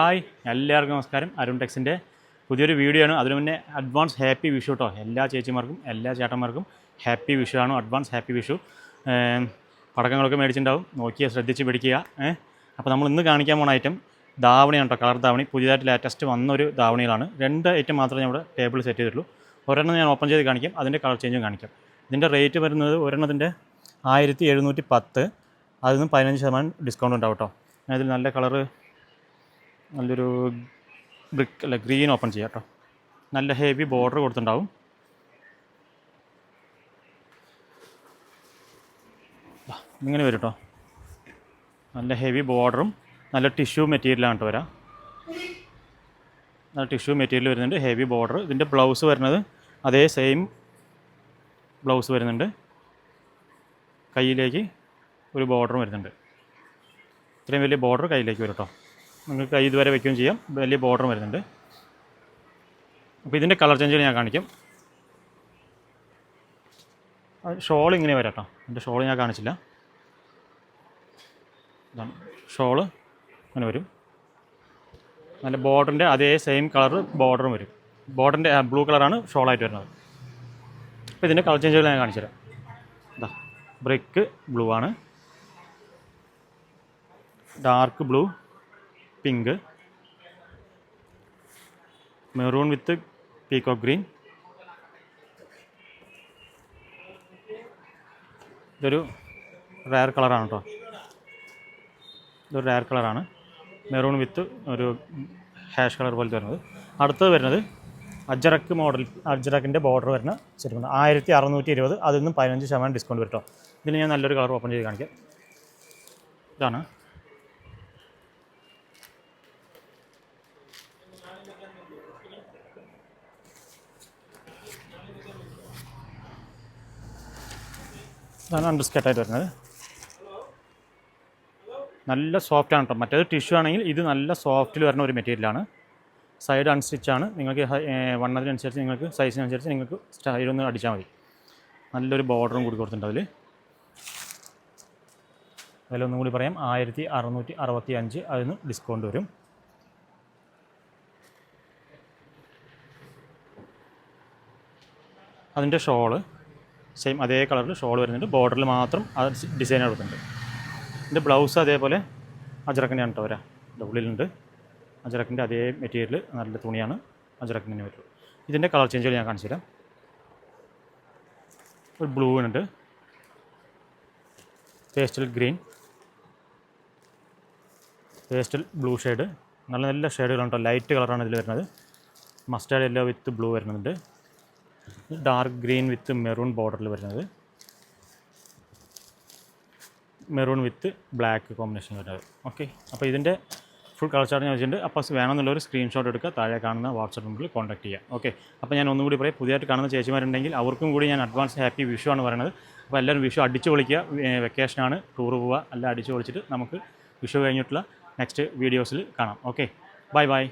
Hi എല്ലാവർക്കും നമസ്കാരം. അരുൺ ടെക്സിന്റെ പുതിയൊരു വീഡിയോ ആണ്. അതിനു മുന്നേ അഡ്വാൻസ് ഹാപ്പി വിഷു കേട്ടോ എല്ലാ ചേച്ചിമാർക്കും എല്ലാ ചേട്ടന്മാർക്കും ഹാപ്പി വിഷു ആണ്. Advance happy Vishu. പടക്കങ്ങളൊക്കെ മേടിച്ചിട്ടുണ്ടാവും. നോക്കിയാൽ ശ്രദ്ധിച്ച് പിടിക്കുക. അപ്പോൾ നമ്മൾ ഇന്ന് കാണിക്കാൻ പോണ ഐറ്റം ധാവണിയാണ് കേട്ടോ കളർ ധാവണി. പുതിയതായിട്ട് ലേറ്റസ്റ്റ് വന്നൊരു ധാവണികളാണ്. രണ്ട് ഐറ്റം മാത്രമേ നമ്മുടെ ടേബിൾ സെറ്റ് ചെയ്തിട്ടുള്ളൂ. ഒരെണ്ണം ഞാൻ ഓപ്പൺ ചെയ്ത് കാണിക്കാം. അതിന്റെ കളർ ചേഞ്ചും കാണിക്കാം. ഇതിന്റെ റേറ്റ് വരുന്നത് ഒരെണ്ണത്തിന്റെ ആയിരത്തി എഴുന്നൂറ്റി പത്ത്. അതിൽ നിന്ന് പതിനഞ്ച് ശതമാനം ഡിസ്കൗണ്ട് ഉണ്ടാവും കേട്ടോ അതിൽ നല്ല കളറ് നല്ലൊരു ബ്രിക്ക് അല്ല ഗ്രീൻ ഓപ്പൺ ചെയ്യാം കേട്ടോ. നല്ല ഹെവി ബോർഡർ കൊടുത്തിട്ടുണ്ടാവും. ഇങ്ങനെ വരും കേട്ടോ. നല്ല ഹെവി ബോർഡറും നല്ല ടിഷ്യൂ മെറ്റീരിയലാണ് കേട്ടോ വരാം. നല്ല ടിഷ്യൂ മെറ്റീരിയൽ വരുന്നുണ്ട് ഹെവി ബോർഡർ ഇതിന്റെ ബ്ലൗസ് വരുന്നത് അതേ സെയിം ബ്ലൗസ് വരുന്നുണ്ട്. കയ്യിലേക്ക് ഒരു ബോർഡറും വരുന്നുണ്ട്. ഇത്രയും വലിയ ബോർഡർ കയ്യിലേക്ക് വരും കേട്ടോ. നിങ്ങൾക്ക് കൈ ഇതുവരെ വയ്ക്കുകയും ചെയ്യാം. വലിയ ബോർഡർ വരുന്നുണ്ട്. അപ്പോൾ ഇതിന്റെ കളർ ചേഞ്ച് ഞാൻ കാണിക്കും. ഷോൾ ഇങ്ങനെ വരാം കേട്ടോ എന്റെ ഷോൾ ഞാൻ കാണിച്ചില്ല. ഇതാണ് ഷോൾ അങ്ങനെ വരും. നല്ല ബോർഡറിന്റെ അതേ സെയിം കളർ ബോർഡറും വരും. ബോർഡറിന്റെ ബ്ലൂ കളറാണ് ഷോളായിട്ട് വരുന്നത്. അപ്പോൾ ഇതിന്റെ കളർ ചേഞ്ചുകൾ ഞാൻ കാണിച്ചു തരാം. ഇതാ ബ്രിക്ക് ബ്ലൂ ആണ്. Dark blue pink. Maroon with peacock green. ഇതൊരു റയർ കളറാണ് കേട്ടോ. ഇതൊരു റയർ കളറാണ്. മെറൂൺ വിത്ത് ഒരു ഹാഷ് കളർ പോലത്തെ വരുന്നത്. അടുത്തത് വരുന്നത് അജറക്ക് മോഡൽ അജറക്കിന്റെ ബോർഡർ വരുന്ന ശരിക്കും ആയിരത്തി അറുന്നൂറ്റി ഇരുപത് അതിൽ നിന്നും പതിനഞ്ച് ശതമാനം ഡിസ്കൗണ്ട് വരും കേട്ടോ. ഇതിന് ഞാൻ നല്ലൊരു കളർ ഓപ്പൺ ചെയ്ത് കാണിക്കാം. ഇതാണ്. ഇതാണ് അണ്ടർസ്കേട്ടായിട്ട് വരുന്നത്. നല്ല സോഫ്റ്റ് ആണ് കേട്ടോ മറ്റേത് ടിഷ്യൂ ആണെങ്കിൽ ഇത് നല്ല സോഫ്റ്റിൽ വരുന്ന ഒരു മെറ്റീരിയലാണ് സൈഡ് അൺസ്റ്റിച്ച് ആണ്. നിങ്ങൾക്ക് വണ്ണതിനനുസരിച്ച് നിങ്ങൾക്ക് സൈസിനനുസരിച്ച് നിങ്ങൾക്ക് സ്റ്റൈലൊന്ന് അടിച്ചാൽ മതി. നല്ലൊരു ബോർഡറും കൂടി കൊടുത്തിട്ടുണ്ട് അതിൽ അതിലൊന്നും കൂടി പറയാം. ആയിരത്തി അറുന്നൂറ്റി അറുപത്തി അഞ്ച് അതിന് ഡിസ്കൗണ്ട് വരും. അതിന്റെ ഷോൾ സെയിം അതേ കളറിൽ ഷോൾ വരുന്നുണ്ട്. ബോർഡറിൽ മാത്രം അത് ഡിസൈൻ കൊടുക്കുന്നുണ്ട് ഇതിന്റെ ബ്ലൗസ് അതേപോലെ അജറക്കിന്റെ ആണ് കേട്ടോ വരാം. ഡബിളിലുണ്ട് അജറക്കിന്റെ അതേ മെറ്റീരിയൽ നല്ല തുണിയാണ് അജറക്കിന്റെ വരുള്ളൂ ഇതിന്റെ കളർ ചേഞ്ചുകൾ ഞാൻ കാണിച്ചു തരാം. ഒരു ബ്ലൂ ഉണ്ട്. Pastel green. Pastel blue shade. നല്ല നല്ല ഷെയ്ഡുകളുണ്ടോ ലൈറ്റ് കളറാണ് ഇതിൽ വരുന്നത്. മസ്റ്റാർഡ് യെല്ലോ വിത്ത് ബ്ലൂ വരുന്നുണ്ട്. ഡാർക്ക് ഗ്രീൻ വിത്ത് മെറൂൺ ബോർഡറിൽ വരുന്നത്. മെറൂൺ വിത്ത് ബ്ലാക്ക് കോമ്പിനേഷൻ വരുന്നത്. ഓക്കെ അപ്പോൾ ഇതിന്റെ ഫുൾ കളർ ചാർട്ട് ഞാൻ വെച്ചിട്ടുണ്ട്. അപ്പോൾ വേണമെന്നുള്ളൊരു സ്ക്രീൻഷോട്ട് എടുക്കുക. താഴെ കാണുന്ന വാട്സപ്പ് നമ്പറിൽ കോൺടാക്ട് ചെയ്യുക. ഓക്കെ അപ്പോൾ ഞാൻ ഒന്നും കൂടി പറയാം. പുതിയതായിട്ട് കാണുന്ന ചേച്ചിമാരുണ്ടെങ്കിൽ അവർക്കും കൂടി ഞാൻ അഡ്വാൻസ് ഹാപ്പി വിഷു ആണ് പറയുന്നത്. അപ്പോൾ എല്ലാവരും വിഷു അടിച്ച് പൊളിക്കുക. വെക്കേഷനാണ് ടൂർ പോവുക. എല്ലാം അടിച്ച് പൊളിച്ചിട്ട് നമുക്ക് വിഷു കഴിഞ്ഞിട്ടുള്ള നെക്സ്റ്റ് വീഡിയോസിൽ കാണാം. Okay bye bye